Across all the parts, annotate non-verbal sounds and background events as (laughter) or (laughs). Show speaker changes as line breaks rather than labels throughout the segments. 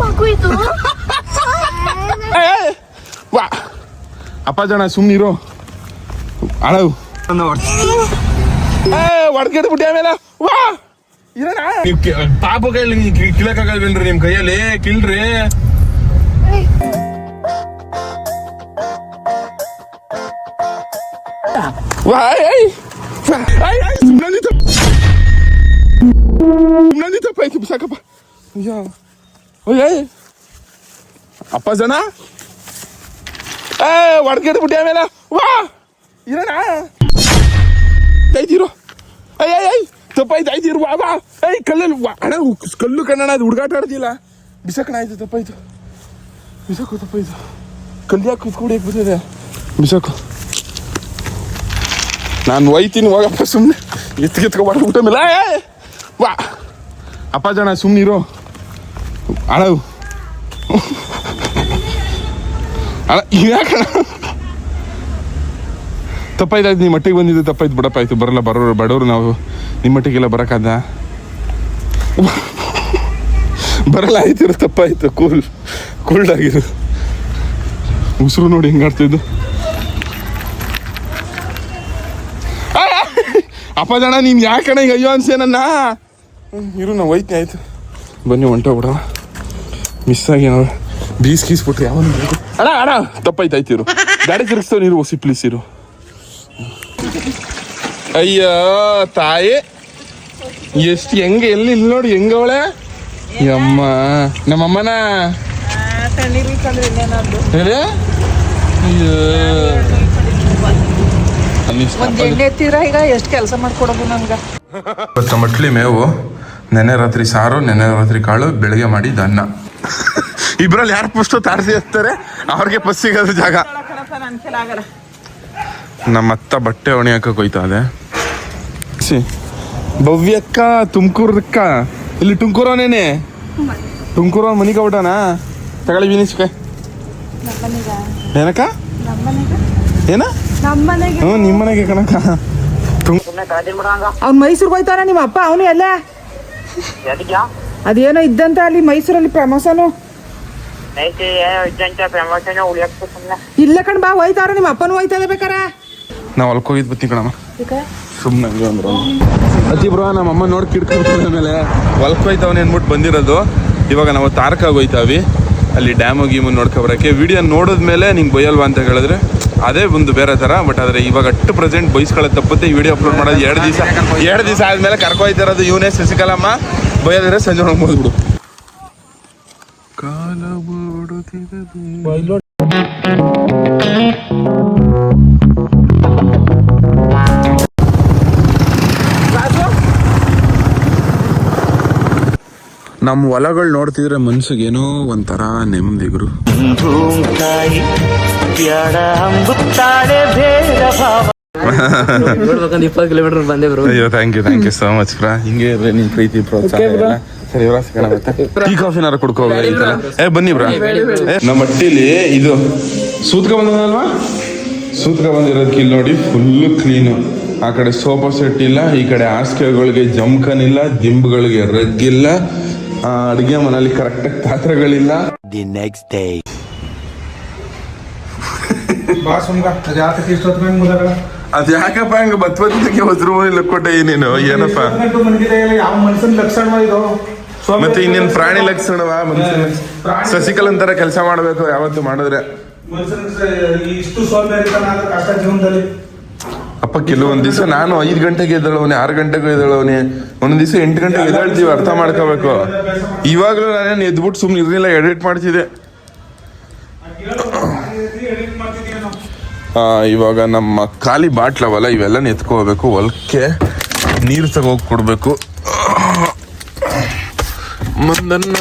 ಮಗು ಇದು
ವಾ. ಅಪ್ಪ ಜನ ಸುಮ್ಮನಿರು ಅಳವು ಏ ಹೊಡ್ಕೆಟ್ ಬಿಟ್ಟಿ ಆಮೇಲೆ. ವಾ. ಇರೋಣ ನೀವು ಪಾಪ ಕೈಯಲ್ಲಿ ಕಿಲಕ್ಕಾಗಲ್ವೇನ್ರಿ ನಿಮ್ ಕೈಯಲ್ಲಿ. ಕಿಲ್ರಿ. ವಾ ಏಯ್ ಸಾಕಪ್ಪ ಏಯ್, ಏಯ್, ಅಪ್ಪ ಜನ ಏ ಹೊಡ್ಕೆಟ್ ಬಿಟ್ಟಿ ಆಮೇಲೆ. ವಾ ಇರೋಣ ಐತಿರು ಅಯ್ಯ ಅಯ್ಯ ತಪ್ಪಾಯ್ತು ಆಯ್ತಿರು ವಾ ಬಾ ಏಯ್ ಕಲ್ಲಲ್ಲಿ ವಾ. ಅಣ್ಣ ಕಲ್ಲು ಕಣ್ಣಣ ಅದು ಹುಡುಗಾಟ ಆಡ್ತಿಲ್ಲ ಬಿಸಕಣ ಆಯ್ತು ತಪ್ಪಾಯ್ತು ಬಿಸಾಕು ತಪ್ಪಾಯ್ತು ಕಲ್ಲು ಯಾಕೆ ಕೂಡಿ ಬಿಟ್ಟಿದೆ ಬಿಸಾಕು. ನಾನು ಒಯ್ತೀನಿ ಹೋಗಪ್ಪ ಸುಮ್ಮನೆ ಎತ್ತು ಎತ್ಕೊ ಊಟ ಮೇಲೆ ವಾ. ಅಪ್ಪ ಜನ ಸುಮ್ಮನಿರು ಅಳವು ಅಲ್ಲ ಯಾಕಣ ತಪ್ಪಾಯ್ತಾಯ್ತು ನಿಮ್ಮ ಮಟ್ಟಿಗೆ ಬಂದಿದ್ದು ತಪ್ಪಾಯ್ತು ಬಿಡಪ್ಪ ಆಯ್ತು ಬರಲ್ಲ ಬರೋರು ಬಡವರು ನಾವು. ನಿಮ್ಮ ಮಟ್ಟಿಗೆಲ್ಲ ಬರೋಕ್ಕಾದ ಬರಲ್ಲ ಆಯ್ತಿರು ತಪ್ಪಾಯ್ತು. ಕೂಲ್ ಕೂಲ್ಡ್ ಆಗಿರು. ಉಸಿರು ನೋಡಿ ಹೆಂಗಾಡ್ತಿದ್ದು ಆ, ಆ, ಅಪ್ಪ ಜನ ನೀನು ಯಾಕಣ ಈಗ ಅಯ್ಯೋ ಅನ್ಸೆ ಇರು ನಾವು ಹೋಯ್ತೀನಿ ಆಯ್ತು. ಬನ್ನಿ ಹೊಂಟೋಗ್ಬಿಡ ಮಿಸ್ ಆಗಿ ನಾವು ಬೀಸ್ ಗೀಸ್ಬಿಟ್ರಿ ಯಾವ ಅಣ್ಣ ಅಣ್ಣ ತಪ್ಪಾಯ್ತು ಆಯ್ತಿರು ಗಾಡಿ ತಿರುಗಿಸ್ತೇವೆ ನೀರು ಓಸಿ ಪ್ಲೀಸ್ ಇರು. ಅಯ್ಯೋ ತಾಯಿ. ಎಷ್ಟು ಹೆಂಗೆ ಎಲ್ಲಿ ಇಲ್ಲಿ ನೋಡಿ ಹೆಂಗವಳೆ ಅಮ್ಮ ನಮ್ಮಮ್ಮನ?
ಎಷ್ಟು ಕೆಲಸ ಮಾಡ್ಕೊಡೋದು ನಮ್ಗೆ
ಇವತ್ತು ಮಟ್ಲಿ ಮೇವು ನೆನೆ ರಾತ್ರಿ ಸಾರು ನೆನೆ ರಾತ್ರಿ ಕಾಳು ಬೆಳಗ್ಗೆ ಮಾಡಿದ ಅನ್ನ (laughs) ಇಬ್ರಲ್ಲಿ ಯಾರು ಫಸ್ಟ್ ತಾರಸಿ ಇರ್ತಾರೆ ಅವ್ರಿಗೆ ಪಸ್ ಸಿಗೋದು ಜಾಗ. ನಮ್ಮ ಅತ್ತ ಬಟ್ಟೆ ಒಣಿ ಕೊಯ್ತಾ ಅದೇ ಸಿ ಭವ್ಯಕ್ಕ ತುಮಕೂರಕ್ಕ. ಇಲ್ಲಿ ತುಮಕೂರನೇನೆ ತುಮಕೂರು ಮನಿಗೆ ಬಿಟ್ಟಣ ತಗೊಳ್ಳಿ ವಿನಿಸ್ಕ ಏನಕ್ಕ? ಏನ? ಹ್ಞೂ ನಿಮ್ಮ ಮನೆಗೆ ಕಣಕ್ಕ.
ಅವ್ನು ಮೈಸೂರು ಹೋಯ್ತಾನ ನಿಮ್ಮ ಅಪ್ಪ ಅವನು ಎಲ್ಲ? ಅದೇನೋ ಇದ್ದಂತ ಅಲ್ಲಿ ಮೈಸೂರಲ್ಲಿ ಪ್ರಮೋಷನು ಇಲ್ಲ ಕಣ್ ಬಾ ಹೋಯ್ತಾರ ನಿಮ್ಮ ಅಪ್ಪನು ಹೋಯ್ತಾ ಬೇಕಾರ.
ನಾವು ಅಲ್ಕೋಗಿದ್ ಹೋಗಿದ್ ಬತ್ತಿ ಕಣಮ್ಮ. ಸುಮ್ಮನೆ ಅಂದ್ರು. ಅತಿ ಬ್ರೋ ನಮ್ಮ ಅಮ್ಮ ನೋಡಿ ಕಿಡ್ಕೊಂಡು ಮೇಲೆ. ಹೊಲ್ಕ್ ಹೋಯ್ತಾವನೆ ಅಂದ್ಬಿಟ್ಟು ಬಂದಿರೋದು. ಇವಾಗ ನಾವು ತಾರಕ ಹೋಯ್ತಾವಿ. ಅಲ್ಲಿ ಡ್ಯಾಮು ಗೀಮು ನೋಡ್ಕೊ ಬರಕ್ಕೆ. ವಿಡಿಯೋ ನೋಡಿದ್ಮೇಲೆ ನಿಂಗೆ ಬೈಯಲ್ವಾ ಅಂತ ಹೇಳಿದ್ರೆ ಅದೇ ಒಂದು ಬೇರೆ ಥರ. ಬಟ್ ಆದರೆ ಇವಾಗ ಅಟ್ಟು ಪ್ರೆಸೆಂಟ್ ಬೈಸ್ಕೊಳ್ಳೋದು ತಪ್ಪತ್ತೆ. ಈ ವಿಡಿಯೋ ಅಪ್ಲೋಡ್ ಮಾಡೋದು ಎರಡು ದಿವಸ ಎರಡು ದಿವಸ ಆದಮೇಲೆ ಕರ್ಕೊಯ್ತಿರೋದು ಇವನೇ ಶಶಿಕಲಮ್ಮ. ಬೈಯೋದ್ರೆ ಸಂಜೆ ಒಳಗೆ ಮುಗಿದ್ಬಿಡು. ಕಾಲ ನಮ್ಮ ಹೊಲಗಳು ನೋಡ್ತಿದ್ರೆ ಮನ್ಸಿಗೆ ಏನೋ ಒಂಥರ ನೆಮ್ಮದಿಗುರು
ನೋಡ್ಬೇಕಂತ ಇಪ್ಪತ್ತು ಕಿಲೋಮೀಟರ್ ಬಂದೆ ಬ್ರೋ
ಅಯ್ಯೋ thank you thank you so much bro ಹಿಂಗೆ ಇರ್ರಿ ನಿಮ್ ಪ್ರೀತಿ ಪ್ರೋತ್ಸಾಹ ಎಲ್ಲ. ಸರಿ ಇವ್ರ ಸಿಗೋಣ ಮತ್ತೆ. ಟೀ ಕಾಫಿನಾರ ಕುಡ್ಕೋ ಏ ಬನ್ನಿ ಬ್ರಾ ನಮ್ಮ ಹಟ್ಟಿಲಿ ಇದು ಸೂತ್ಕ ಬಂದದಲ್ವಾ ಸೂತ್ಕ ಬಂದಿರೋದಕ್ಕೆ ಇಲ್ಲಿ ನೋಡಿ ಫುಲ್ಲು ಕ್ಲೀನು ಆ ಕಡೆ ಸೋಫಾ ಸೆಟ್ ಇಲ್ಲ ಈ ಕಡೆ ಹಾಸಿಗೆಗಳಿಗೆ ಜಮ್ಕನಿಲ್ಲ ದಿಂಬುಗಳಿಗೆ ರಗ್ ಇಲ್ಲ ಆ, ಅಡುಗೆ ಮನೇಲಿ ಕರೆಕ್ಟಾಗಿ ಪಾತ್ರೆಗಳಿಲ್ಲ.
ದಿ ನೆಕ್ಸ್ಟ್ ಡೇ
ಅದ್ ಯಾಕಪ್ಪ ಹಂಗ ಬತ್ವತ್ತಿಗೆ ಹೊಸರು ಕೊಟ್ಟೆ ಏನೇನು? ಏನಪ್ಪ?
ಲಕ್ಷಣ
ಮತ್ತೆ ಇನ್ನೇನ್ ಪ್ರಾಣಿ ಲಕ್ಷಣವ ಮನುಷ್ಯನ ಸಸಿಕಲ್ ಅಂತಾರ ಕೆಲಸ ಮಾಡ್ಬೇಕು, ಯಾವತ್ತು ಮಾಡಿದ್ರೆ?
ಇಷ್ಟು ಕಷ್ಟ ಜೀವನದಲ್ಲಿ
ಅಪ್ಪ, ಕೆಲವೊಂದ್ ದಿವಸ ನಾನು ಐದ್ ಗಂಟೆಗೆ ಎದ್ದಳವನೇ, ಆರು ಗಂಟೆಗೆ ಎದ್ದಳವನೇ, ಒಂದೊಂದ್ ದಿವಸ ಎಂಟು ಗಂಟೆಗೆ ಎದ್ದಾಳ್ತೀವಿ, ಅರ್ಥ ಮಾಡ್ಕೋಬೇಕು. ಇವಾಗಲೂ ನಾನೇನು ಎದ್ಬಿಟ್ಟು ಸುಮ್ಮನೆ ಇರ್ಲಿಲ್ಲ, ಎಡಿಟ್ ಮಾಡ್ತಿದ್ದೆ. ಇವಾಗ ನಮ್ಮ ಖಾಲಿ ಬಾಟ್ಲವಲ್ಲ ಇವೆಲ್ಲ ಎತ್ಕೋಬೇಕು ಹೊಲಕ್ಕೆ ನೀರು ತಗೋಗಿ ಕೊಡಬೇಕು. ಮಂದನ್ನ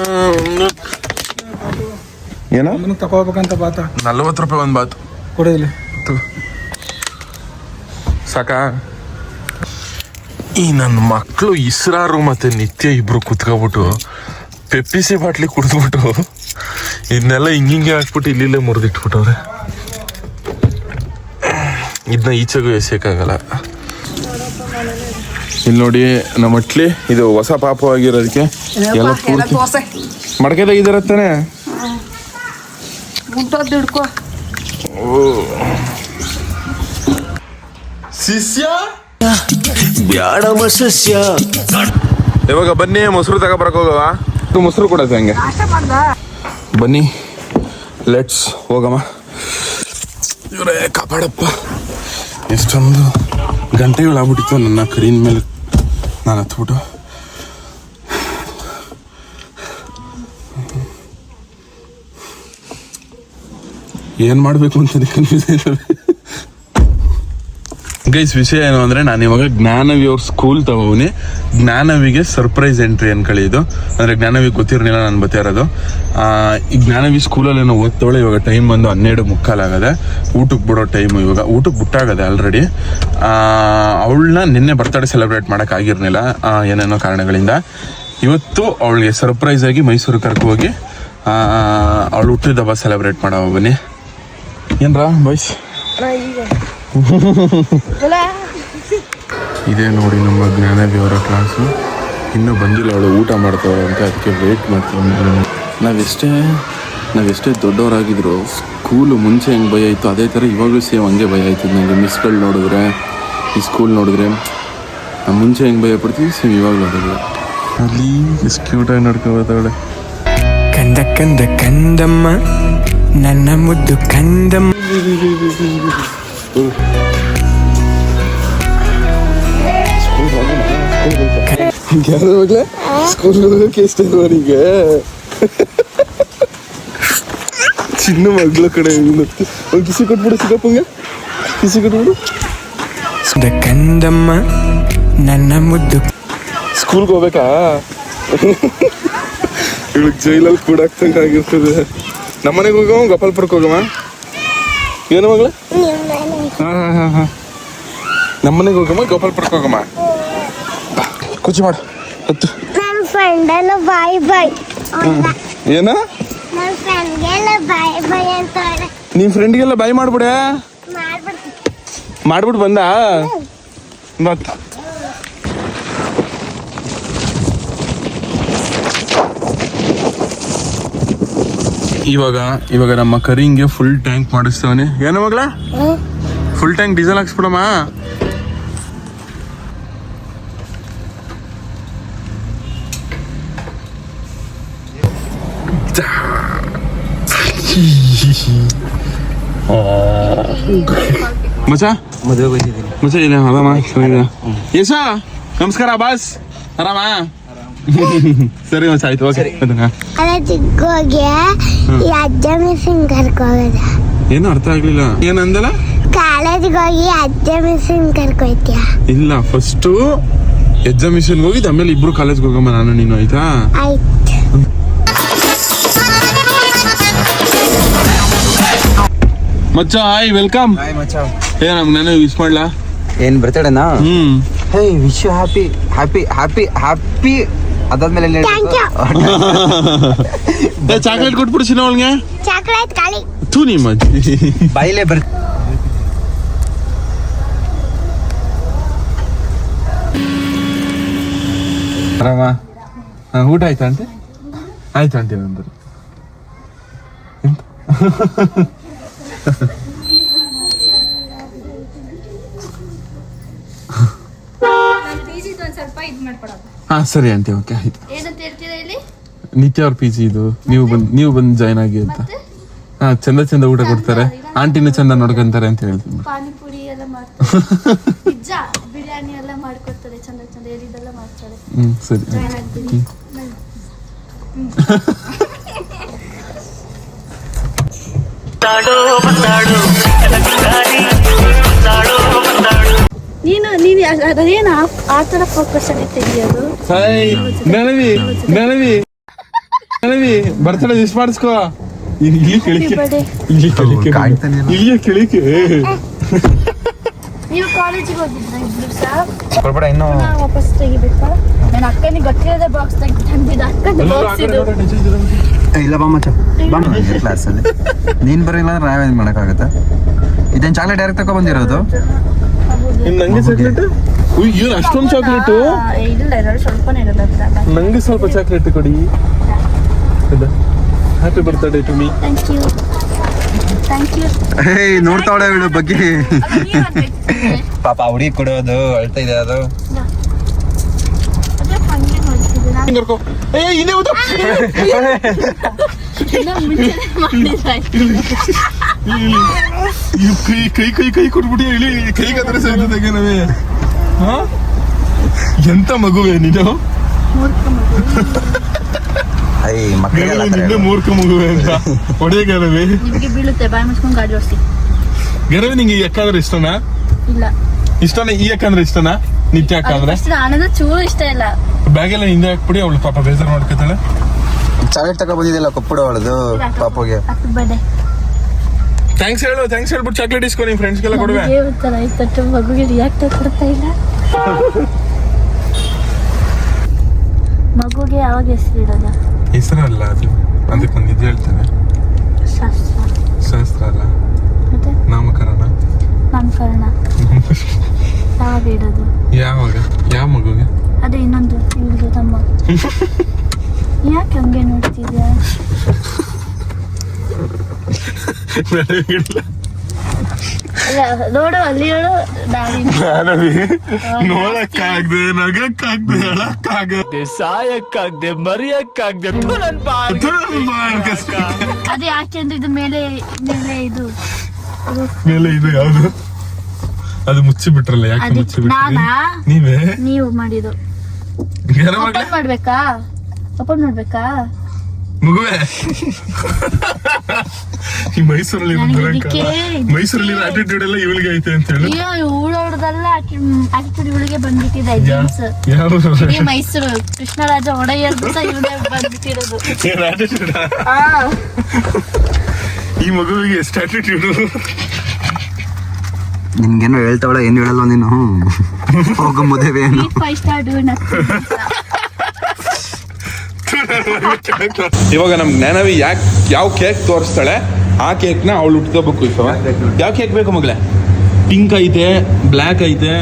ಏನೋ?
ತಗೋಬೇಕಂತ ಬಾತ.
ನಲ್ವತ್ತು ರೂಪಾಯಿ ಒಂದು ಬಾತು.
ಕೊಡಿಲ್ಲ
ಸಾಕಾ? ಈ ನನ್ನ ಮಕ್ಕಳು ಇಸ್ರಾರು ಮತ್ತೆ ನಿತ್ಯ ಇಬ್ರು ಕುತ್ಕೊಬಿಟ್ಟು ಪೆಪ್ಪಿಸಿ ಬಾಟ್ಲಿ ಕುಡಿದ್ಬಿಟ್ಟು ಇದನ್ನೆಲ್ಲ ಹಿಂಗಿಂಗೆ ಹಾಕ್ಬಿಟ್ಟು ಇಲ್ಲಿಲ್ಲೇ ಮುರಿದಿಟ್ಬಿಟ್ಟವ್ರೆ. ಇದನ್ನ ಈಚೆಗೂ ಎಸೆಯಕ್ಕಾಗಲ್ಲ ಇಲ್ಲಿ ನೋಡಿ ನಮ್ಮ ಅಟ್ಲಿ ಇದು ಹೊಸ ಪಾಪವಾಗಿರೋದಕ್ಕೆ ಎಲ್ಲ ಪೂರ್ತಿ ಮಡಕೆ ತೆಗಿದಾರ ತಾನೆ? ಶಿಷ್ಯ?
ಬ್ಯಾಡಮ ಸಸ್ಯ
ಇವಾಗ ಬನ್ನಿ ಮೊಸರು ತಗೊಬರಕ್ ಹೋಗವ. ಮೊಸರು ಕೂಡ ಹಂಗೆ. ಬನ್ನಿ ಲೆಟ್ಸ್ ಹೋಗಮ್ಮ. ಇವರೇ ಕಾಪಾಡಪ್ಪ. ಎಷ್ಟೊಂದು ಗಂಟೆಗಳಾಗ್ಬಿಟ್ಟಿತ್ತು ನನ್ನ ಕರೀನ್ ಮೇಲೆ. ನಾನು ಹತ್ಬಿಟ್ಟು. ಏನು ಮಾಡಬೇಕು ಅಂತಲೇ ಕನ್ಫ್ಯೂಸ್ ಗೈಸ್ ವಿಷಯ ಏನು ಅಂದ್ರೆ ನಾನು ಇವಾಗ ಜ್ಞಾನವಿ ಅವ್ರ ಸ್ಕೂಲ್ ತಗೋನಿ ಜ್ಞಾನವಿಗೆ ಸರ್ಪ್ರೈಸ್ ಎಂಟ್ರಿ ಅನ್ಕೊಳ್ಳಿ ಇದು? ಅಂದ್ರೆ ಜ್ಞಾನವಿ ಗೊತ್ತಿರಲಿಲ್ಲ ನಾನು ಬತ್ತಿರೋದು. ಇರೋದು ಈ ಜ್ಞಾನವಿ ಸ್ಕೂಲಲ್ಲಿ ಏನೋ ಓದ್ತವಳೆ, ಇವಾಗ ಟೈಮ್ ಬಂದು ಹನ್ನೆರಡು ಮುಕ್ಕಾಲಾಗದೆ ಊಟಕ್ಕೆ ಬಿಡೋ ಟೈಮು ಇವಾಗ ಊಟಕ್ಕೆ ಬಿಟ್ಟಾಗದೆ ಆಲ್ರೆಡಿ ಅವಳನ್ನ ನಿನ್ನೆ ಬರ್ತಡೇ ಸೆಲೆಬ್ರೇಟ್ ಮಾಡಕ್ ಆಗಿರ್ಲಿಲ್ಲ ಏನೇನೋ ಕಾರಣಗಳಿಂದ. ಇವತ್ತು ಅವಳಿಗೆ ಸರ್ಪ್ರೈಸ್ ಆಗಿ ಮೈಸೂರು ಕರ್ಕೊ ಹೋಗಿ ಅವಳು ಹುಟ್ಟಿದ ಹಬ್ಬ ಸೆಲೆಬ್ರೇಟ್ ಮಾಡೋ ಬನ್ನಿ. ಏನ್ರಾ ಬಾಯ್ಸ್ ಇದೇ ನೋಡಿ ನಮ್ಮ ಜ್ಞಾನ ಅವರ ಕ್ಲಾಸು ಇನ್ನೂ ಬಂದಿಲ್ಲ ಅವಳು ಊಟ ಮಾಡ್ತಾಳೆ ಅಂತ ಅದಕ್ಕೆ ವೇಟ್ ಮಾಡ್ತೀವಿ ನಾವೆಷ್ಟೇ ನಾವೆಷ್ಟೇ ದೊಡ್ಡವರಾಗಿದ್ರು ಸ್ಕೂಲು ಮುಂಚೆ ಹೆಂಗೆ ಭಯ ಇತ್ತು ಅದೇ ಥರ ಇವಾಗಲೂ ಸೇಮ್ ಹಂಗೆ ಭಯ ಆಯ್ತು. ನನಗೆ ಮಿಸ್ಗಳು ನೋಡಿದ್ರೆ ಈ ಸ್ಕೂಲ್ ನೋಡಿದ್ರೆ ನಾವು ಮುಂಚೆ ಹೆಂಗೆ ಭಯ ಪಡ್ತೀವಿ ಸೇಮ್ ಇವಾಗಲೂ ಅದೇ ಅಲ್ಲಿ ಎಷ್ಟು ಕ್ಯೂಟಾಗಿ ನೋಡ್ಕೊಬೋದವಳೆ
ಕಂದ ಕಂದ ಕಂದಮ್ಮ ನನ್ನ ಮುದ್ದು ಕಂದಮ್ಮ.
ಸ್ಕೂಲ್ ಹೋಗೋಕೆ ಇಷ್ಟ ಅವನಿಗೆ ಚಿನ್ನ ಮಗ್ಳ ಕಡೆ ಒಂದು ಕಿಸಿ ಕೊಟ್ಬಿಡು ಸಿಗಪ್ಪಂಗೆ ಕಿಸಿ ಕೊಟ್ಬಿಡು.
ಕಂದ ಕಂದಮ್ಮ ನನ್ನ ಮುದ್ದು.
ಸ್ಕೂಲ್ಗೆ ಹೋಗ್ಬೇಕಾ? ಇವಳಿಗೆ ಜೈಲಲ್ಲಿ ಕೂಡಾಕ್ತಂಗೆ ಆಗಿರ್ತದೆ. ನಮ್ಮನೆಗೆ ಹೋಗವ ಗೋಪಾಲ್ಪುರಕ್ಕೆ ಹೋಗಮ್ಮ. ಏನು ಮಗಳ? ಹಾಂ ಹಾಂ ಹಾಂ ಹಾಂ. ನಮ್ಮನೆಗೆ ಹೋಗಮ್ಮ ಗೋಪಾಲ್ಪುರಕ್ಕೆ ಹೋಗಮ್ಮ. ಕುಚಿ ಮಾಡು. ಹತ್ತು.
ನನ್ನ ಫ್ರೆಂಡ್ ಎಲ್ಲ ಬಾಯ್ ಬಾಯ್
ಏನ?
ನನ್ನ ಫ್ರೆಂಡ್ಗೆಲ್ಲ ಬಾಯ್ ಬಾಯ್ ಅಂತಾಳೆ.
ನಿನ್ ಫ್ರೆಂಡ್ಗೆಲ್ಲ ಬಾಯ್ ಮಾಡ್ಬಿಡೆ? ಮಾಡ್ಬಿಟ್ಟು ಬಂದ? ಮತ್ ಇವಾಗ ಇವಾಗ ನಮ್ಮ ಕರಿಂಗೆ ಫುಲ್ ಟ್ಯಾಂಕ್ ಮಾಡಿಸ್ತವನೆ. ಏನು ಮಗಳ? ಫುಲ್ ಟ್ಯಾಂಕ್ ಡೀಸೆಲ್ ಹಾಕ್ಸ್ಬಿಡಮ್ಮ. ಮಚಾ
ಮದುವೆ ಬಂದಿದ್ದೀನಿ
ಆರಾಮ ಯಶ ನಮಸ್ಕಾರ ಬಾಸ್. ಆರಾಮ? ಸರಿ ಮಚ್ಚ ಆಯ್ತು ಓಕೆ
ಅಲ್ಲ ಚಿಕ್ಕೋಗಿ ಈ ಅಜ್ಜ ಮಿಸ್ಸಿಂಗ್ ಕರ್ಕೋಗದ
ಏನು ಅರ್ಥ ಆಗ್ಲಿಲ್ಲ. ಏನಂದಲ್ಲ?
ಕಾಲೇಜ್ಗೆ ಹೋಗಿ ಅಜ್ಜ ಮಿಷನ್ ಕರ್ಕೊಯ್ತೀಯ?
ಇಲ್ಲ ಫಸ್ಟು ಎಕ್ಸಾಮಿಷನ್ ಹೋಗಿದ್ದು ಆಮೇಲೆ ಇಬ್ರು ಕಾಲೇಜ್ಗೆ ಹೋಗಮ್ಮ ನಾನು ನೀನು ಆಯ್ತಾ?
ಆಯ್ತು.
ಮಚ್ಚ ಹಾಯ್ ವೆಲ್ಕಮ್ ಏ ನಮ್ಗೆ ನಾನು ವಿಶ್ ಮಾಡ್ಲಾ?
ಏನ್ ಬರ್ತಡೇನಾ
ಹ್ಮ್.
Hey wish you happy happy happy happy ಅದಾದ್ಮೇಲೆ ಏನ್ ಹೇಳ್ಬೇಕು?
ಏ ಚಾಕ್ಲೇಟ್ ಕೊಟ್ಬಿಡು ಸಿನ ಅವಳಿಗೆ
ಚಾಕ್ಲೇಟ್ ಖಾಲಿ.
ಥೂ ನಿಮ್ಮ ಅಜ್ಜಿ
ಬಾಯಿಲೆ ಬರ್
ಆರಾಮ? ಊಟ ಆಯ್ತಾ ಅಂತೆ? ಆಯ್ತು ಅಂತೆ ನಂದು ಹಾ ಸರಿ ಆಂಟಿ ಓಕೆ ಆಯ್ತು. ನಿತ್ಯ ಅವ್ರ ಪಿ ಜಿ ಇದು. ನೀವು ಬಂದು ನೀವು ಬಂದು ಜಾಯ್ನ್ ಆಗಿ ಅಂತ. ಹಾ ಚಂದ ಚಂದ ಊಟ ಕೊಡ್ತಾರೆ. ಆಂಟಿನ ಚಂದ ನೋಡ್ಕೊಂತಾರೆ ಅಂತ ಹೇಳ್ತೀನಿ. (laughs)
ಮಾಡ್ತಾರೆ
ಹ್ಮ್ ಸರಿ
ಜಾಯ್ನ್ ಆಗ್ತೀನಿ ನೀನು ನೀನು ಅದೇನು ಆ ಥರ ಫೋಕಸ್ ಆಗಿ ತೆಗಿಯೋದು?
ಹಾಯ್ ನನವಿ ನನವಿ ನನವಿ ಬರ್ತಡೆ ವಿಶ್ ಮಾಡಿಸ್ಕೋ. ಇಲ್ಲಿ ಕೆಳಿಕೆ
birthday.
ಇಲ್ಲಿ ಕೆಳಿಕೆ ಇಲ್ಲಿ ಕೆಳಿಕೆ
ನೀವು ಕಾಲೇಜಿಗೆ ಹೋಗಿದ್ರೆ ಇಬ್ರು ಸರ್?
ಕೊಡ್ಬೇಡ ಇನ್ನು
ನಾನು ವಾಪಸ್ ತೆಗಿಬೇಕಾ? ನಾನು ಅಕ್ಕನಿಗೆ ಗೊತ್ತಿರೋದೇ ಬಾಕ್ಸ್ ತೆಗೆದು ತಂದಿದ್ದ ಅಕ್ಕನ ಬಾಕ್ಸ್ ಇದು.
ಇಲ್ಲ ಬಾ ಮಚ್ಚ. ಬಾ ಕ್ಲಾಸಲ್ಲಿ ನೀನ್ ಬರಲಿಲ್ಲ ಅಂದ್ರೆ ನಾವೇನ್ ಮಾಡೋಕ್ಕಾಗತ್ತೆ? ಇದೇನ್ ಚಾಕ್ಲೇಟ್ ಡೈರೆಕ್ಟ್ ತಗೊ ಬಂದಿರೋದು
ನಂಗೆ ಚಾಕ್ಲೇಟ್ ಉಯ್ ಅಷ್ಟೊಂದು ಚಾಕ್ಲೇಟು
ಇಲ್ಲ ಎರಡು ಸ್ವಲ್ಪನೇ ಇರೋದು ಹತ್ರ
ನಂಗೆ ಸ್ವಲ್ಪ ಚಾಕ್ಲೇಟ್ ಕೊಡಿ. Happy birthday to me
thank you
ಏಯ್ ನೋಡ್ತಾವಳೆ ಇವಳು ಬಗ್ಗೆ. (laughs) ಪಾಪ ಹುಡುಗಿ ಕೊಡೋದು ಅಳ್ತಾ ಇದೆ ಅದು.
ಕೈ ಕೈ ಕೈ ಕೈ ಕೊಟ್ಬಿಟ್ಟು ಹೇಳಿ ಕೈಗಾದ್ರೆ ಸಹಿತ ತೆಗೆನವೇ ಹಾ? ಎಂತ ಮಗುವೆ ನೀನು? ನಿನ್ನೆ
ಹೇಳು.
ಮೂರ್ಖ ಮಗುವೆ ಅಂತ. ಹೊಡೆಯ ಗರವೆ.
ನಿಮಗೆ ಬೀಳುತ್ತೆ ಬಾಯಿ ಮುಚ್ಕೊಂಡು ಗಾಡಿ ಓಡಿಸಿ.
ಗರವೆ ನಿಂಗೆ ಯಾಕಂದ್ರೆ ಇಷ್ಟನಾ?
ಇಲ್ಲ.
ಇಷ್ಟನಾ ಈ ಯಾಕಂದ್ರೆ ಇಷ್ಟನಾ? ನಿತ್ಯ ಯಾಕಂದ್ರೆ
ಫಸ್ಟ್ ನಾನಂದ್ರೆ ಚೂರು ಇಷ್ಟ ಇಲ್ಲ.
ಬ್ಯಾಗ್ ಎಲ್ಲ ಹಿಂದೆ ಹಾಕ್ಬಿಡಿ ಅವಳು ಪಾಪ ಬೇಜಾರು ಮಾಡ್ಕೊತಾಳೆ.
ಚಾಕ್ಲೇಟ್ ತಗೊ ಬಂದಿದ್ದಿಲ್ಲ ಕೊಪ್ಪುಡು ಅವಳದು ಪಾಪಗೆ.
ಥ್ಯಾಂಕ್ಸ್ ಹೇಳು ಥ್ಯಾಂಕ್ಸ್ ಹೇಳ್ಬಿಟ್ಟು ಚಾಕ್ಲೇಟ್ ಇಸ್ಕೊ ನಿಮ್ ಫ್ರೆಂಡ್ಸ್ಗೆಲ್ಲ ಕೊಡುವೆ.
ಮಗುಗೆ ರಿಯಾಕ್ಟ್ ಕೊಡ್ತಾ ಇಲ್ಲ. (laughs) ಮಗುಗೆ ಯಾವಾಗ ಹೆಸರು ಇಡೋದು?
ಹೆಸರಲ್ಲ ಅದು. ಅದಕ್ಕೊಂದು ಇದು ಹೇಳ್ತೇನೆ.
ಶಾಸ್ತ್ರ.
ಶಾಸ್ತ್ರ ಅಲ್ಲ?
ಮತ್ತೆ?
ನಾಮಕರಣ.
ನಾಮಕರಣ. (laughs) ಯಾವಾಗ ಇಡೋದು
ಯಾವಾಗ? ಯಾವ ಮಗುಗೆ?
ಅದೇ ಇನ್ನೊಂದು ಇವಳಿಗೆ ತಮ್ಮ. (laughs) ಯಾಕೆ ಹಂಗೆ ನೋಡ್ತಿದ್ಯಾ? ನೋಡು ಅಲ್ಲಿ ಹೇಳು
ನೋಡಕ್ಕಾಗ್ದೆ ನಗಕ್ಕಾಗ್ದೆ ಹೇಳಕ್ಕಾಗದೆ.
ಸಾಯಕ್ಕಾಗ್ದೆ ಮರಿಯಕ್ಕಾಗ್ದೆ
ಅದೇ ಯಾಕೆ ಅಂದ್ರೆ ಇದು ಮೇಲೆ ಮೇಲೆ ಇದು.
ಮೇಲೆ ಇದು ಯಾವ್ದು? ಅದು ಮುಚ್ಚಿ ಬಿಟ್ರಲ್ಲ ಯಾಕೆ ಮುಚ್ಚಿ ನೀವೇ?
ನೀವು ಮಾಡಿದ್ದು. ಮಾಡ್ಬೇಕಾ? ಓಪನ್ ಮಾಡ್ಬೇಕಾ?
ಮಗುವೆ. ಈ ಮೈಸೂರಲ್ಲಿ ಮೈಸೂರಲ್ಲಿ ಆಟಿಟ್ಯೂಡ್ ಎಲ್ಲ ಇವಳಿಗೆ ಐತೆ ಅಂತ ಹೇಳಿ.
ಇವಳಿಗೆ ಬಂದ್ಬಿಟ್ಟಿದೆ ಮೈಸೂರು ಕೃಷ್ಣರಾಜ ಒಡೆಯರ್ ಬಂದ್ಬಿಟ್ಟಿರೋದು?
ಈ ಮಗುವಿಗೆ ಎಷ್ಟು ಆಟಿಟ್ಯೂಡ್
ನಿನ್ಗೇನೋ ಹೇಳ್ತಾವಳ ಏನು ಹೇಳಲ್ಲ ನೀನು? ಹೋಗ ಮದುವೆ ಏನು (laughs)
ಇವಾಗ ನಮ್ ಜ್ಞಾನವಿ ಯಾಕೆ ಯಾವ ಕೇಕ್ ತೋರಿಸ್ತಾಳೆ? ಆ ಕೇಕ್ನ ಅವಳು ಹುಟ್ಕೋಬೇಕು ಇಷ್ಟವ ಯಾವ ಕೇಕ್ ಬೇಕು ಮಗಳೇ ಪಿಂಕ್ ಐತೆ ಬ್ಲ್ಯಾಕ್ ಐತೆ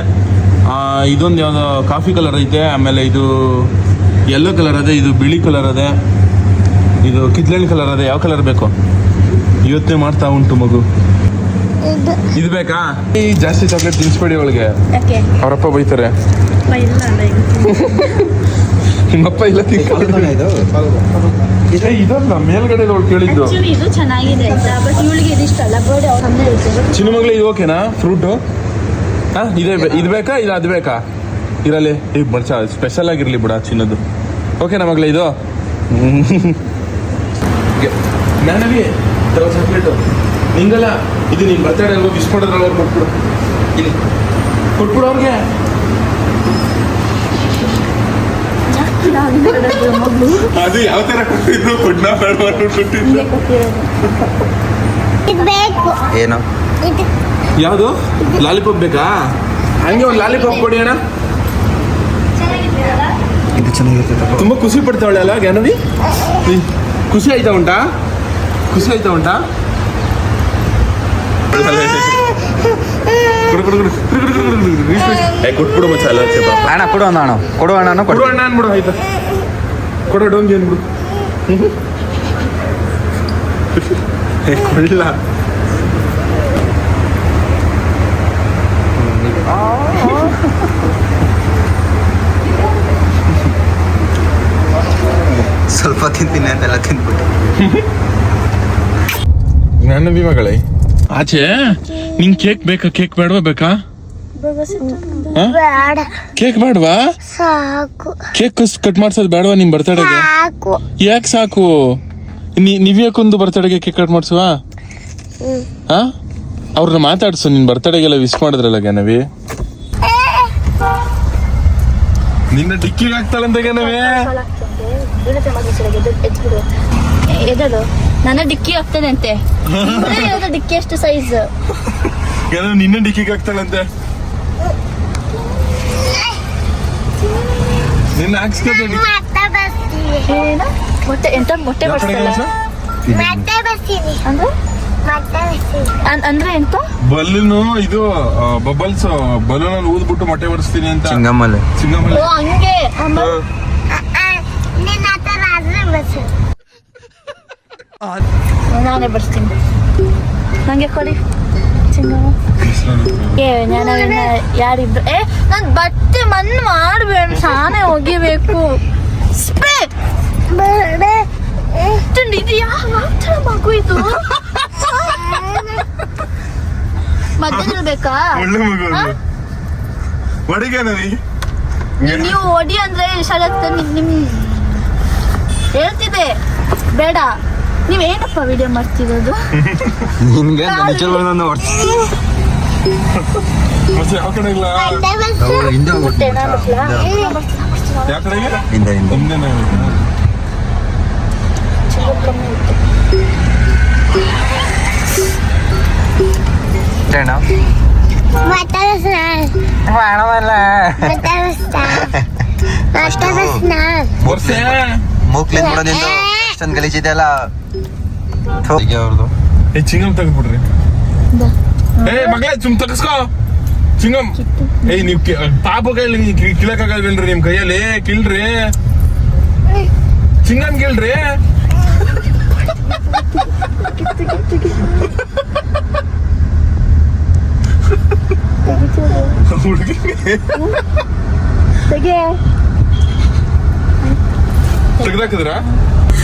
ಇದೊಂದು ಯಾವ್ದೋ ಕಾಫಿ ಕಲರ್ ಐತೆ, ಆಮೇಲೆ ಇದು ಯೆಲ್ಲೋ ಕಲರ್ ಅದೇ, ಇದು ಬಿಳಿ ಕಲರ್ ಅದೇ, ಇದು ಕಿತ್ಲೆಣ್ಣೆ ಕಲರ್ ಅದೇ, ಯಾವ ಕಲರ್ ಬೇಕು? ಇವತ್ತೇ ಮಾಡ್ತಾ ಉಂಟು ಮಗು. ಇದು. ಬೇಕಾ? ಈ ಜಾಸ್ತಿ ಚಾಕ್ಲೇಟ್ ತಿನ್ಸ್ಬೇಡಿ ಅವಳಿಗೆ. ಅವರಪ್ಪ ಬೈತಾರೆ. ನಿಮ್ಮಪ್ಪ ಇಲ್ಲ ತಿನ್ಕೊಳ್ಳಿ ಇದಲ್ಲ ಮೇಲ್ಗಡೆ ಅವಳು ಕೇಳಿದ್ದು.
ಇದು ಚೆನ್ನಾಗಿದೆ ಬಟ್ ಇವಳಿಗೆ ಇದು ಇಷ್ಟ ಅಲ್ಲ ಬರ್ಡೇ ಅವ್ರ
ಚಿನ್ನ ಮಗಳೇ ಇದು ಓಕೆನಾ ಫ್ರೂಟು ಹಾ ಇದೇ ಬೇ- ಇದು ಬೇಕಾ? ಇದು ಅದು ಬೇಕಾ? ಇರಲಿ ಈಗ ಬಡ್ಸ ಸ್ಪೆಷಲ್ ಆಗಿರಲಿ ಬಿಡ ಚಿನ್ನದು ಓಕೆನಾ ಮಗಳ ಇದು? ಚಾಕ್ಲೇಟು ನಿಂಗಲ್ಲ ಇದು ನೀನು ಬರ್ತಡೇ ಅಲ್ವ ವಿಶ್ ಮಾಡೋದ್ರಲ್ಲ ಅವ್ರು ಕೊಟ್ಬಿಡು. ಇಲ್ಲಿ. ಕೊಟ್ಬಿಡು ಅವ್ರಿಗೆ. ಅದು ಯಾವ ತರ ಕೊಟ್ಟಿದ್ರು ಕೊಡ್ನ
ಏನು?
ಇದು
ಯಾವುದು? ಲಾಲಿಪಾಪ್ ಬೇಕಾ? ಹಂಗೆ ಒಂದು ಲಾಲಿಪಾಪ್ ಕೊಡಿ ಅಣ್ಣ.
ಇದು ಚೆನ್ನಾಗಿರ್ತೈತೆ
ತುಂಬಾ ಖುಷಿ ಪಡ್ತಾವಳೆ ಅಲ್ಲ ಜ್ಞಾನವಿ? ಈ, ಖುಷಿ ಆಯ್ತಾ ಉಂಟಾ? ಖುಷಿ ಆಯ್ತಾ ಉಂಟಾ ಕೊಡು, ಕೊಡು, ಕೊಡು. ಕೊಡು, ಕೊಡು, ಕೊಡು, ಕೊಡು, ಕೊಡು. ರೀಸ್, ರೀಸ್. ಏ, ಕೊಟ್ಬಿಡು ಮಚ್ಚ.
ಅಣ್ಣ ಕೊಡು. ಅಣ್ಣ ಅಣ್ಣ ಕೊಡು ಅಣ್ಣ
ಕೊಡು. ಅಣ್ಣ ಅನ್ಬಿಡು ಆಯ್ತಾ? ಕೊಡು ಡೋಂಗಿ ಅನ್ಬಿಡು
ಸ್ವಲ್ಪ ತಿಂತೀನಿ ಅಂತೆಲ್ಲ ತಿಂದ್ಬಿಟ್ಟು.
ನನ್ನ ಮಗಳೇ ಆಚೆ? ನಿಂಗೆ ಕೇಕ್ ಬೇಕಾ? ಕೇಕ್ ಬೇಡವಾ ಬೇಕಾ? ಕೇಕ್ ಬೇಡವಾ?
ಸಾಕು.
ಕೇಕ್ ಕಟ್ ಮಾಡ್ಸೋದು ಬೇಡವಾ ನಿಮ್ ಬರ್ತಡೆಗೆ? ಯಾಕೆ ಸಾಕು? ನೀವ್ ಯಾಕೊಂದು ಬರ್ತಡೆಗೆ ಕೇಕ್ ಕಟ್ ಮಾಡ್ಸುವ? ಹಾ? ಅವ್ರನ್ನ ಮಾತಾಡ್ಸು ನಿನ್ ಬರ್ತಡೆಗೆಲ್ಲ ವಿಶ್ ಮಾಡಿದ್ರಲ್ಲ ಗೆನವಿ. ನಿನ್ನ ಡಿಕ್ಕಿಗೆ ಹಾಕ್ತಾಳಂತ ಜ್ಞಾನವಿ
ನನ್ನ ಡಿಕ್ಕಿ ಆಗ್ತದೆ ಅಂತೆ ಡಿಕ್ಕಿ ಎಷ್ಟು ಸೈಜ್
ನಿನ್ನ ಡಿಕ್ಕಿಗೆ ಹಾಕ್ತಾಳಂತೆ ನಿನ್ನ
ಏನು? ಮೊಟ್ಟೆ ಎಂತ ಮೊಟ್ಟೆ ಬಡಿಸಲ್ಲ
ಮತ್ತೆ ಬರ್ತೀನಿ.
ಅಂದ್ರೆ? ಎಂತ?
ಬಲೂನು ಇದು ಬಬಲ್ಸ್ ಬಲೂನ್ ಅಲ್ಲಿ ಊದ್ಬಿಟ್ಟು ಮೊಟ್ಟೆ ಬಡಿಸ್ತೀನಿ ಅಂತ. ಚಿಂಗಮ್ಮಲೆ
ಚಿಂಗಮ್ಮಲೆ ಹಂಗೆ ಆಮೇಲೆ
ನಿನ್ನ ಹತ್ರ ಆದ್ರೆ ಬಸ್
ನಾನೇ ಬರ್ತೀನಿ ನನಗೆ ಕೊಡಿ. ಏ ನಾನು ಯಾರಿದ್ರು ಏ ನಾನು ಬಟ್ಟೆ ಮಣ್ಣು ಮಾಡ್ಬೇಡ ಸಾನೆ ಒಗಿಬೇಕು ಸ್ಪೇಟ್ ಇದು ಯಾವ ಮಗು ಇದು? ಮಧ್ಯದಲ್ಲಿ ಬೇಕಾ?
ಒಳ್ಳೆ ಮಗು ನನಗೆ.
ನೀವ್- ಒಡಿ ಅಂದ್ರೆ ಶರತ್ ನಿಮ್ ಹೇಳ್ತಿದೆ ಬೇಡ. ನೀವ್ ಏನಪ್ಪ ವಿಡಿಯೋ ಮಾಡ್ತಿರೋದು?
ನಿನ್ಗೆ ನಿಜವಾಗ್ಲೂ
ಮತ್ತೆ ಯಾವ ಕಡೆ ಇಲ್ಲ?
ಹಿಂದೆ ಹೋಗ್ಬಿಟ್ಟು
ಏನೋ ಬರ್ಲಾ?
ಯಾವ ಕಡೆಗೆ
ಹಿಂದೆ ಹಿಂದೆ.
ಹಿಂದೆನೇ
ಅಷ್ಟೇನ
ಮೊಟ್ಟೆ ಮೆಣಸಿನ ಮೊಟ್ಟೆ ಮೆಣಸಿನ ಮೊಟ್ಟೆ ಮೆಣಸಿನ
ವರ್ಷೆ?
ಮೂಕ್ಲಿಂದ ಬಿಡೋದಿಂದ ಅಷ್ಟೊಂದು ಗಲೀಜಿದೆಯಲ್ಲ ಹೀಗೆ ಅವ್ರದ್ದು
ಏ ಚಿಂಗಮ್ ತೆಗೆದ್ಬಿಡ್ರಿ. ಏ ಮಗಳೇ ಚುಮ್ ತಗಸ್ಕೋ. ಚಿಂಗಮ್. ಏ ನೀವ್ ಪಾಪ ಕೈಲಿ ಕಿಳಕಾಗಲ್ವೇನ್ರಿ ನಿಮ್ ಕೈಯಲ್ಲಿ? ಕಿಲ್ರಿ ಚಿಂಗಮ್ ಕಿಲ್ರಿ ಹುಡುಗಿ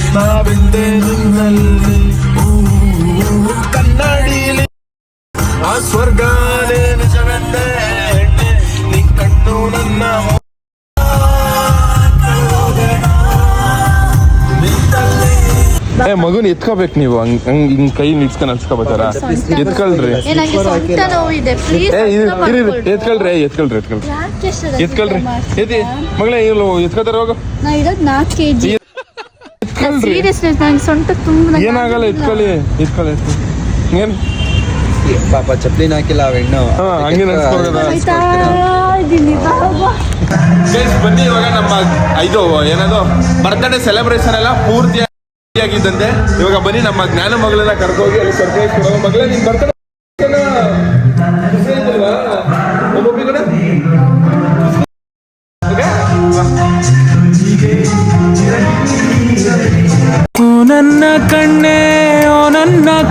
ತೆಗೆ
കണ്ണാടിയിലെ ಆ സ്വർഗാലേ നിജമെന്നേ നീ കണ്ടു ನನ್ನ ಏ ಮಗುನ್ ಎತ್ಕೋಬೇಕು ನೀವು. ಹಂಗ್ ಹಂಗ್ ಹಿಂಗ್ ಕೈ ನಿಲ್ಸ್ಕೊಂಡ್ ಹಚ್ಕೋಬೇಕಾರ ಎತ್ಕೊಳ್ರಿ.
ಏ.
ಎತ್ಕೊಳ್ರಿ ಎತ್ಕೊಳ್ರಿ ಎತ್ಕೊಳ್ರಿ. ಎತ್ಕೊಳ್ರಿ. ಎತ್ತಿ ಮಗಳೇ ಇರ್ಲು ಎತ್ಕೋತಾರ ಹೋಗು
ನಾ ಇರೋದು ನಾಲ್ಕು ಕೆ ಜಿ
ಎತ್ಕೊಳ್ರಿ
ಸೀರಿಯಸ್ನೆಸ್ ನಂಗೆ ಸೊಂಟ ತುಂಬ
ಏನಾಗಲ್ಲ ಇಟ್ಕೊಳ್ಳಿ ಇಟ್ಕೊಳ್ಳಿ. ಏನ್?
ಪಾಪ ಚಪ್ಲಿನ ಹಾಕಿಲ್ಲ ಅವ ಹೆಣ್ಣು.
ಹಂಗೆ ಬನ್ನಿ ಇವಾಗ ನಮ್ಮ ಇದು ಏನದು? ಬರ್ತ್ಡೇ ಸೆಲೆಬ್ರೇಷನ್ ಎಲ್ಲ ಪೂರ್ತಿ ಆಗಿದ್ದಂತೆ ಇವಾಗ ಬನ್ನಿ ನಮ್ಮ ಜ್ಞಾನ ಮಗಳನ್ನ ಕರ್ಕೋಗಿ ಅಲ್ಲಿ ಮಗಳೇ ನಿನ್ ಬರ್ತ್ಡೇ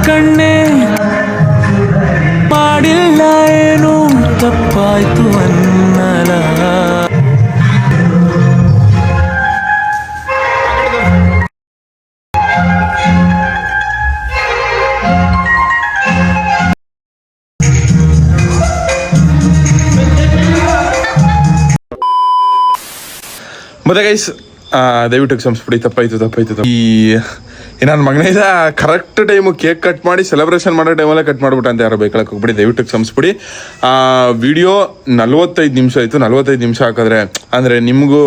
ಕಣ್ಣೆ ಮಾಡಿಲ್ಲ ಏನು ತಪ್ಪಾಯ್ತು ಅನ್ನಲ.
ಮತ್ತೆ ಗೈಸ್ ದಯವಿಟ್ಟು ಕ್ಷಮಿಸ್ಬಿಡಿ ತಪ್ಪಾಯ್ತು ತಪ್ಪಾಯ್ತು. ಈ ನನ್ನ ಮಗನಿಂದ ಕರೆಕ್ಟ್ ಟೈಮು ಕೇಕ್ ಕಟ್ ಮಾಡಿ ಸೆಲೆಬ್ರೇಷನ್ ಮಾಡೋ ಟೈಮಲ್ಲೇ ಕಟ್ ಮಾಡ್ಬಿಟ್ಟು ಅಂತ ಯಾರು ಬೇಕಳಕ್ಕೆ ಹೋಗ್ಬಿಡಿ, ದಯವಿಟ್ಟು ಕ್ಷಮಿಸ್ಬಿಡಿ. ವಿಡಿಯೋ ನಲ್ವತ್ತೈದು ನಿಮಿಷ ಆಯಿತು, ನಲ್ವತ್ತೈದು ನಿಮಿಷ ಹಾಕಿದ್ರೆ ಅಂದರೆ ನಿಮಗೂ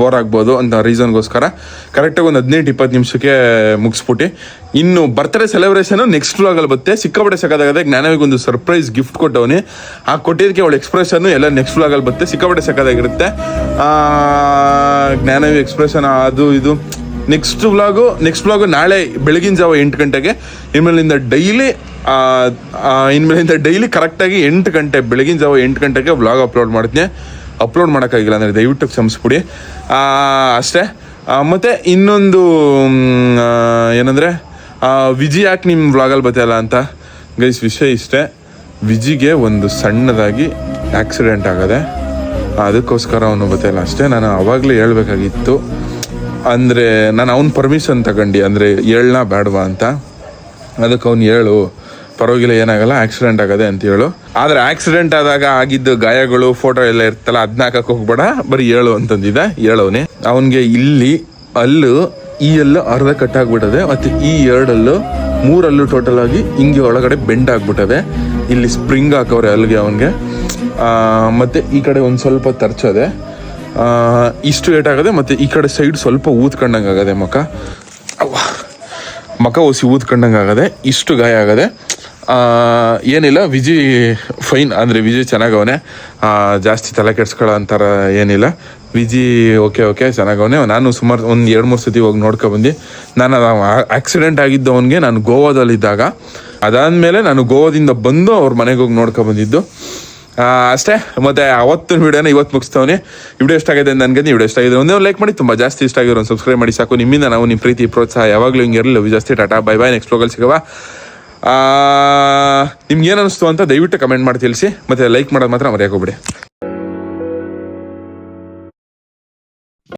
ಬೋರ್ ಆಗ್ಬೋದು ಅಂತ ರೀಸನ್ಗೋಸ್ಕರ ಕರೆಕ್ಟಾಗಿ ಒಂದು ಹದಿನೆಂಟು, ಇಪ್ಪತ್ತು ನಿಮಿಷಕ್ಕೆ ಮುಗಿಸ್ಬಿಟ್ಟು. ಇನ್ನು ಬರ್ತ್ಡೇ ಸೆಲೆಬ್ರೇಷನ್ ನೆಕ್ಸ್ಟ್ ವ್ಲಾಗಲ್ಲಿ ಬರುತ್ತೆ. ಸಿಕ್ಕಾಪಟ್ಟೆ ಸಕ್ಕದಾಗದೆ ಜ್ಞಾನವಿಗೆ ಒಂದು ಸರ್ಪ್ರೈಸ್ ಗಿಫ್ಟ್ ಕೊಟ್ಟವನಿ. ಆ, ಕೊಟ್ಟಿದ್ದಕ್ಕೆ ಅವಳ ಎಕ್ಸ್ಪ್ರೆಷನ್ನು ಎಲ್ಲ ನೆಕ್ಸ್ಟ್ ವ್ಲಾಗಲ್ಲಿ ಬರುತ್ತೆ. ಸಿಕ್ಕಾಪಟ್ಟೆ ಸಕ್ಕದಾಗಿರುತ್ತೆ ಜ್ಞಾನವಿ ಎಕ್ಸ್ಪ್ರೆಷನ್ ಅದು ಇದು. ನೆಕ್ಸ್ಟ್ ವ್ಲಾಗು ನೆಕ್ಸ್ಟ್ ವ್ಲಾಗು ನಾಳೆ ಬೆಳಗಿನ ಜಾವ ಎಂಟು ಗಂಟೆಗೆ. ಇನ್ಮೇಲಿಂದ ಡೈಲಿ ಇನ್ಮೇಲಿಂದ ಡೈಲಿ ಕರೆಕ್ಟಾಗಿ ಎಂಟು ಗಂಟೆ, ಬೆಳಗಿನ ಜಾವ ಎಂಟು ಗಂಟೆಗೆ ವ್ಲಾಗ್ ಅಪ್ಲೋಡ್ ಮಾಡ್ತೀನಿ. ಅಪ್ಲೋಡ್ ಮಾಡೋಕ್ಕಾಗಿಲ್ಲ ಅಂದರೆ ದಯವಿಟ್ಟು ಕ್ಷಮಿಸ್ಬಿಡಿ. ಅಷ್ಟೇ. ಮತ್ತು ಇನ್ನೊಂದು ಏನಂದರೆ ವಿಜಿ ಯಾಕೆ ನಿಮ್ಮ ವ್ಲಾಗಲ್ಲಿ ಬತ್ತಲ್ಲ ಅಂತ. ಗೈಸ್, ವಿಷಯ ಇಷ್ಟೇ. ವಿಜಿಗೆ ಒಂದು ಸಣ್ಣದಾಗಿ ಆಕ್ಸಿಡೆಂಟ್ ಆಗದೆ, ಅದಕ್ಕೋಸ್ಕರ ಅವನು ಬತ್ತಲ್ಲ ಅಷ್ಟೇ, ನಾನು ಆವಾಗಲೇ ಹೇಳ್ಬೇಕಾಗಿತ್ತು. ಅಂದರೆ ನಾನು ಅವ್ನ ಪರ್ಮಿಷನ್ ತಗೊಂಡು, ಅಂದರೆ ಹೇಳ್ನ ಬೇಡವಾ ಅಂತ. ಅದಕ್ಕೆ ಅವ್ನು ಹೇಳು ಪರವಾಗಿಲ್ಲ, ಏನಾಗಲ್ಲ ಆಕ್ಸಿಡೆಂಟ್ ಆಗದೆ ಅಂತ ಹೇಳು. ಆದರೆ ಆಕ್ಸಿಡೆಂಟ್ ಆದಾಗ ಆಗಿದ್ದು ಗಾಯಗಳು ಫೋಟೋ ಎಲ್ಲ ಇರ್ತಲ್ಲ ಅದನ್ನ ಹಾಕಕ್ಕೆ ಹೋಗ್ಬೇಡ, ಬರೀ ಹೇಳು ಅಂತಂದಿದ್ದ ಹೇಳೋನೆ ಅವನಿಗೆ ಇಲ್ಲಿ, ಅಲ್ಲು, ಈ ಎಲ್ಲು ಅರ್ಧ ಕಟ್ಟಾಗ್ಬಿಟ್ಟದೆ ಮತ್ತು ಈ ಎರಡಲ್ಲೂ, ಮೂರಲ್ಲೂ ಟೋಟಲ್ ಆಗಿ ಹಿಂಗೆ ಒಳಗಡೆ ಬೆಂಡ್ ಆಗ್ಬಿಟ್ಟದೆ. ಇಲ್ಲಿ ಸ್ಪ್ರಿಂಗ್ ಹಾಕವ್ರೆ ಅಲ್ಲಿಗೆ ಅವನಿಗೆ. ಮತ್ತು ಈ ಕಡೆ ಒಂದು ಸ್ವಲ್ಪ ತರ್ಚದೆ. ಇಷ್ಟು ಏಟ್ ಆಗದೆ ಮತ್ತು ಈ ಕಡೆ ಸೈಡ್ ಸ್ವಲ್ಪ ಊದ್ಕೊಂಡಂಗೆ ಆಗದೆ ಮಖ. ಮಕ ಒಸಿ ಊದ್ಕೊಂಡಂಗೆ ಆಗದೆ, ಇಷ್ಟು ಗಾಯ ಆಗದೆ. ಏನಿಲ್ಲ, ವಿಜಿ ಫೈನ್ ಅಂದರೆ ವಿಜಿ ಚೆನ್ನಾಗವನೆ. ಜಾಸ್ತಿ ತಲೆ ಕೆಡ್ಸ್ಕೊಳ್ಳೋ ಅಂತಾರ ಏನಿಲ್ಲ. ವಿಜಿ ಓಕೆ ಓಕೆ ಚೆನ್ನಾಗವನೆ. ನಾನು ಸುಮಾರು ಒಂದು ಎರಡು, ಮೂರು ಸತಿ ಹೋಗಿ ನೋಡ್ಕೊಬಂದು ನಾನು ಆಕ್ಸಿಡೆಂಟ್ ಆಗಿದ್ದವನಿಗೆ ನಾನು ಗೋವಾದಲ್ಲಿದ್ದಾಗ. ಅದಾದಮೇಲೆ ನಾನು ಗೋವಾದಿಂದ ಬಂದು ಅವ್ರ ಮನೆಗೆ ಹೋಗಿ ನೋಡ್ಕೊ ಬಂದಿದ್ದು. ಅಷ್ಟೇ. ಮತ್ತೆ ಅವತ್ತಿನ ವಿಡಿಯೋನ ಇವತ್ತು ಮುಗಿಸ್ತವನಿ. ವಿಡಿಯೋ ಎಷ್ಟು ಆಗಿದೆ ನನಗೆ ವಿಡಿಯೋ ಎಷ್ಟಾಗಿದೆ ಒಂದೇ ಒಂದು ಲೈಕ್ ಮಾಡಿ. ತುಂಬ ಜಾಸ್ತಿ ಇಷ್ಟ ಆಗಿರೋ ಒಂದು ಸಬ್ಸ್ಕ್ರೈಬ್ ಮಾಡಿ ಸಾಕು. ನಿಮ್ಮಿಂದ ನಾವು ನಿಮ್ಮ ಪ್ರೀತಿ, ಪ್ರೋತ್ಸಾಹ ಯಾವಾಗಲೂ ಹಿಂಗೆ ಇರಲಿ. ಜಾಸ್ತಿ. ಟಾಟಾ ಬೈ ಬೈ ನೆಕ್ಸ್ಟ್ ಬ್ಲಾಗಲ್ಲಿ ಸಿಗವಾ. ನಿಮ್ಗೆ ಏನು ಅನಿಸ್ತು ಅಂತ ದಯವಿಟ್ಟು ಕಮೆಂಟ್ ಮಾಡಿ ತಿಳಿಸಿ. ಮತ್ತೆ ಲೈಕ್ ಮಾಡೋದು ಮಾತ್ರ ಮರೆಯೋಕೆ